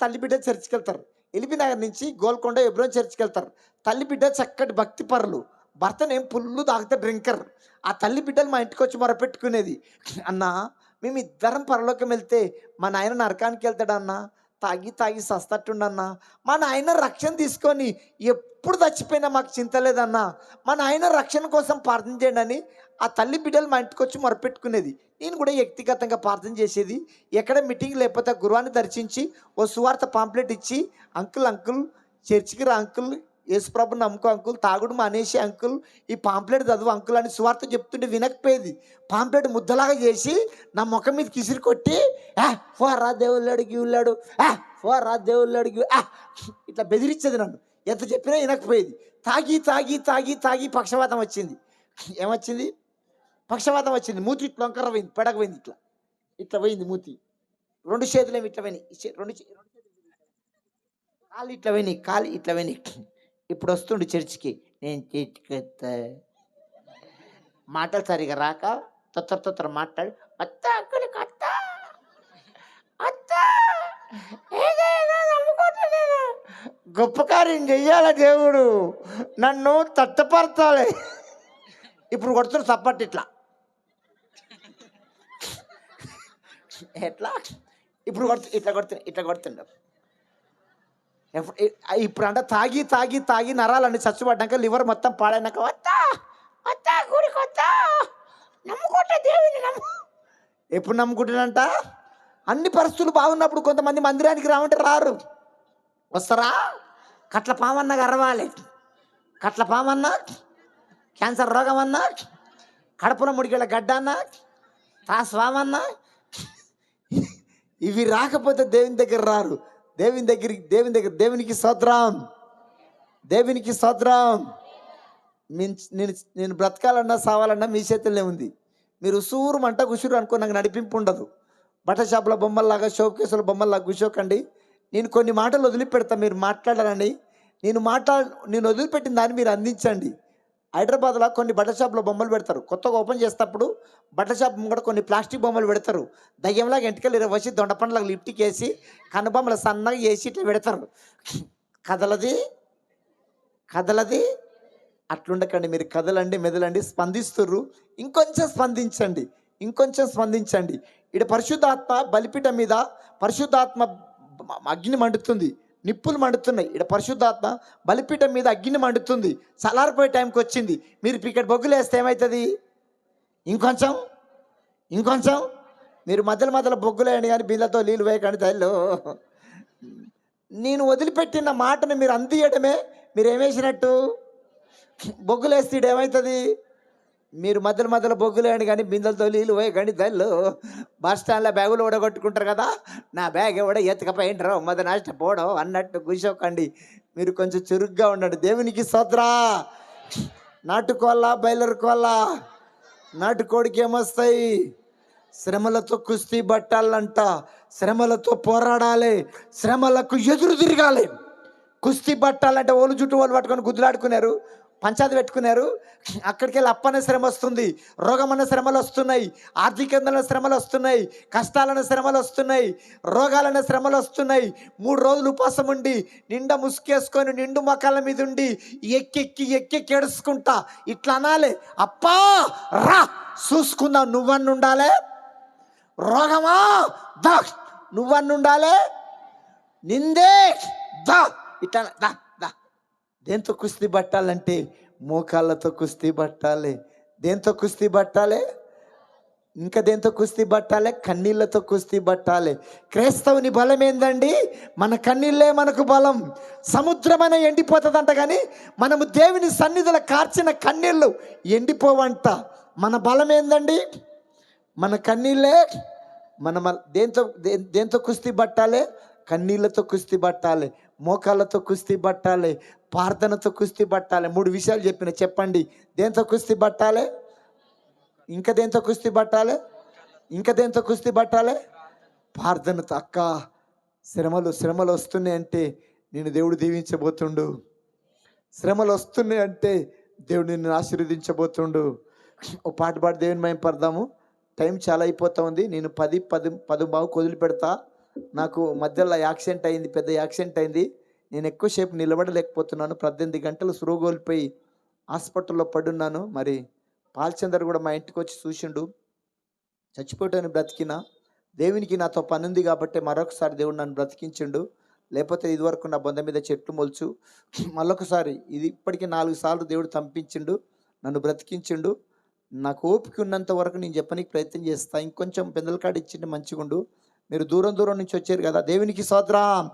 తల్లి బిడ్డ చర్చికి వెళ్తారు ఎలిబినగర్ నుంచి గోల్కొండ ఎబ్రోన్ చర్చికి వెళ్తారు తల్లి బిడ్డ చక్కటి భక్తి పరులు. భర్తనేం పుల్లు తాగితే డ్రింకర్. ఆ తల్లి బిడ్డలు మా ఇంటికి వచ్చి మొరపెట్టుకునేది. అన్న మేము ఇద్దరం పరలోకం వెళ్తే మా నాయన నరకానికి వెళ్తాడన్నా తాగి తాగి సస్తట్టుండన్నా మా నాయన రక్షణ తీసుకొని ఎప్పుడు చచ్చిపోయినా మాకు చింత లేదన్నా. మా నాయన రక్షణ కోసం ప్రార్థన చేయండి అని ఆ తల్లి బిడ్డలు మా ఇంటికి వచ్చి మొరపెట్టుకునేది. నేను కూడా వ్యక్తిగతంగా ప్రార్థన చేసేది. ఎక్కడ మీటింగ్ లేకపోతే గురువాన్ని దర్శించి ఓ సువార్త పాంప్లెట్ ఇచ్చి అంకుల్ అంకుల్ చర్చికి రా అంకుల్ యేసుప్రభు నమ్ముకో అంకుల్ తాగుడు మానేసి అంకుల్ ఈ పాంప్లెట్ చదువు అంకుల్ అని సువార్త చెప్తుంటే వినకపోయేది. పాంప్లెట్ ముద్దలాగా చేసి నా ముఖం మీద కిసిరి కొట్టి ఆ ఫో రా దేవుళ్ళాడు గివుళ్ళాడు ఆ ఫో రా దేవుళ్ళాడు గివ్ ఆ ఇట్లా బెదిరించేది నన్ను. ఎంత చెప్పినా వినకపోయేది. తాగి తాగి తాగి తాగి పక్షవాతం వచ్చింది. ఏమొచ్చింది? పక్షవాతం వచ్చింది. మూతి ఇట్లా వంకర పోయింది పెడక పోయింది ఇట్లా. ఇట్లా పోయింది మూతి. రెండు చేతులేమి ఇట్లా పోయినాయి. రెండు చే- రెండు చేతులు. కాలు ఇట్లా పోయినాయి కాలు ఇట్లా పోయినాయి. ఇప్పుడు వస్తుండు చర్చికి. నేను చర్చికి మాటలు సరిగా రాక తొత్తర తొత్తర మాట్లాడు అత్త అక్కడికి అత్త అత్త గొప్ప కార్యం చెయ్యాల దేవుడు? నన్ను తట్టపరచాలి. ఇప్పుడు కొడుతున్న సప్పట్ ఇట్లా. ఎట్లా? ఇప్పుడు కొడుతు ఇట్లా కొడుతున్నా ఇట్లా కొడుతుండవు ఇప్పుడు తాగి తాగి తాగి నరాలండి చచ్చిపడ్డాక లివర్ మొత్తం పాడైనాక వత్తా వత్తా గుడికి వత్తా. నమ్ముకుంటా దేవుని నమ్ము. ఎప్పుడు నమ్ముకుంటున్నంట అన్ని పరిస్థితులు బాగున్నప్పుడు కొంతమంది మందిరానికి రావంటే రారు. వస్తారా? కట్ల పామన్న గర్వాలి కట్ల పామన్న క్యాన్సర్ రోగం అన్న కడపున ముడికెళ్ళ గడ్డ అన్నా తాస్వామన్నా. ఇవి రాకపోతే దేవుని దగ్గర రారు. దేవుని దగ్గరికి దేవుని దగ్గర దేవునికి సోద్రాం. దేవునికి సోద్రాం. నేను నేను బ్రతకాలన్నా సావాలన్నా మీ చేతుల్లో ఉంది. మీరు ఉసూరు మంట గుసురు అనుకో నాకు నడిపింపు ఉండదు. బట్ట షాపుల బొమ్మల్లాగా షోప్ కేసుల బొమ్మల్లాగా కూర్చోకండి. నేను కొన్ని మాటలు వదిలిపెడతా మీరు మాట్లాడాలని. నేను మాట్లా నేను వదిలిపెట్టిన దాన్ని మీరు అందించండి. హైదరాబాద్లో కొన్ని బట్టల షాప్లో బొమ్మలు పెడతారు. కొత్తగా ఓపెన్ చేసేటప్పుడు బట్టల షాప్ ముంగట కొన్ని ప్లాస్టిక్ బొమ్మలు పెడతారు. దయ్యంలాగా ఎంటికలు వచ్చి దొండపండ్లకు లిఫ్ట్కి వేసి కనుబొమ్మలు సన్నగా వేసి ఇట్లా పెడతారు. కదలది కదలది అట్లుండకండి మీరు కదలండి మెదలండి స్పందిస్తుర్రు. ఇంకొంచెం స్పందించండి ఇంకొంచెం స్పందించండి. ఇటు పరిశుద్ధాత్మ బలిపీఠం మీద పరిశుద్ధాత్మ అగ్ని మండుతుంది. నిప్పులు మండుతున్నాయి. ఇక్కడ పరిశుద్ధాత్మ బలిపీఠం మీద అగ్గిని మండుతుంది. చల్లారిపోయే టైంకి వచ్చింది. మీరు ఇక్కడ బొగ్గులు వేస్తే ఏమవుతుంది ఇంకొంచెం ఇంకొంచెం. మీరు మధ్యలో మధ్యలో బొగ్గులు వేయండి కానీ బిళ్ళతో నీళ్ళు వేయకండి తల్లు. నేను వదిలిపెట్టిన మాటను మీరు అందియడమే మీరు ఏమేసినట్టు? బొగ్గులు వేస్తే ఈడ ఏమవుతుంది మీరు మధ్యలో మధ్యలో బొగ్గులు కానీ బిందెలతో నీళ్ళు పోయకండి తల్లు బస్ స్టాండ్లో బ్యాగులు ఓడగొట్టుకుంటారు కదా నా బ్యాగ్ ఎవడ ఎత్తకపోయింటారో నాష్ట పోవడం అన్నట్టు కూర్చోకండి మీరు కొంచెం చురుగ్గా ఉండండి. దేవునికి సోద్రా బయలర్ బయలురుకోవాలా నాటుకోడికి ఏమొస్తాయి? శ్రమలతో కుస్తీ పట్టాలంట. శ్రమలతో పోరాడాలి. శ్రమలకు ఎదురు తిరగాలి. కుస్తీ పట్టాలంటే ఓలు చుట్టూ వాళ్ళు పట్టుకొని గుద్దులాడుకున్నారు పంచాది పెట్టుకున్నారు. అక్కడికి వెళ్ళి అప్పనే శ్రమ వస్తుంది రోగమన్న శ్రమలు వస్తున్నాయి ఆర్థికంగా శ్రమలు వస్తున్నాయి కష్టాలన్న శ్రమలు వస్తున్నాయి రోగాలన్న శ్రమలు వస్తున్నాయి. మూడు రోజులు ఉపాసం ఉండి నిండా ముసుకేసుకొని నిండు మొక్కల మీద ఉండి ఎక్కెక్కి ఎక్కెక్కి ఏడుచుకుంటా. ఇట్లా అనాలి. అప్పా రా చూసుకుందాం నువ్వన్ను ఉండాలే. రోగమా దా నువ్వన్ను ఉండాలే. నిందే దా ఇట్లా దా. దేంతో కుస్తీ పట్టాలంటే? మోకాళ్ళతో కుస్తీ పట్టాలి. దేంతో కుస్తీ పట్టాలి? ఇంకా దేంతో కుస్తీ పట్టాలి? కన్నీళ్ళతో కుస్తీ పట్టాలి. క్రైస్తవుని బలం ఏందండి? మన కన్నీళ్ళే మనకు బలం. సముద్రమైన ఎండిపోతుందంట కానీ మనము దేవుని సన్నిధిలో కార్చిన కన్నీళ్ళు ఎండిపోవంట. మన బలం ఏందండి? మన కన్నీళ్ళే మన దేంతో దేంతో కుస్తీ పట్టాలి? కన్నీళ్ళతో కుస్తీ పట్టాలి మోకాళ్ళతో కుస్తీ పట్టాలి ప్రార్థనతో కుస్తీ పట్టాలి. మూడు విషయాలు చెప్పిన చెప్పండి. దేంతో కుస్తీ పట్టాలి? ఇంకా దేంతో కుస్తీ పట్టాలి? ఇంకా దేంతో కుస్తీ పట్టాలి? ప్రార్థనతో. అక్క శ్రమలు శ్రమలు వస్తున్నాయి అంటే నేను దేవుడు దీవించబోతుండు. శ్రమలు వస్తున్నాయి అంటే దేవుడు నిన్ను ఆశీర్వదించబోతుండు. ఓ పాట పాడి దేవుని మేము పడదాము. టైం చాలా అయిపోతా ఉంది. నేను పది పది పది బావుకు వదిలిపెడతా. నాకు మధ్యలో యాక్సిడెంట్ అయింది పెద్ద యాక్సిడెంట్ అయింది. నేను ఎక్కువసేపు నిలబడలేకపోతున్నాను. పద్దెనిమిది గంటలు సురుగోల్పోయి హాస్పిటల్లో పడున్నాను. మరి పాల్చందర్ కూడా మా ఇంటికి వచ్చి చూసిండు. చచ్చిపోయాను బ్రతికిన దేవునికి నాతో పని ఉంది కాబట్టి మరొకసారి దేవుడు నన్ను బ్రతికించిండు. లేకపోతే ఇదివరకు నా బొంద మీద చెట్లు మొలుచు మళ్ళొకసారి ఇది ఇప్పటికీ నాలుగు సార్లు దేవుడు పంపించిండు నన్ను బ్రతికించిండు. నాకు ఓపిక ఉన్నంత వరకు నేను చెప్పడానికి ప్రయత్నం చేస్తా. ఇంకొంచెం పెందల కాడ ఇచ్చిండు మంచిగుండు. మీరు దూరం దూరం నుంచి వచ్చారు కదా దేవునికి సోద్రాం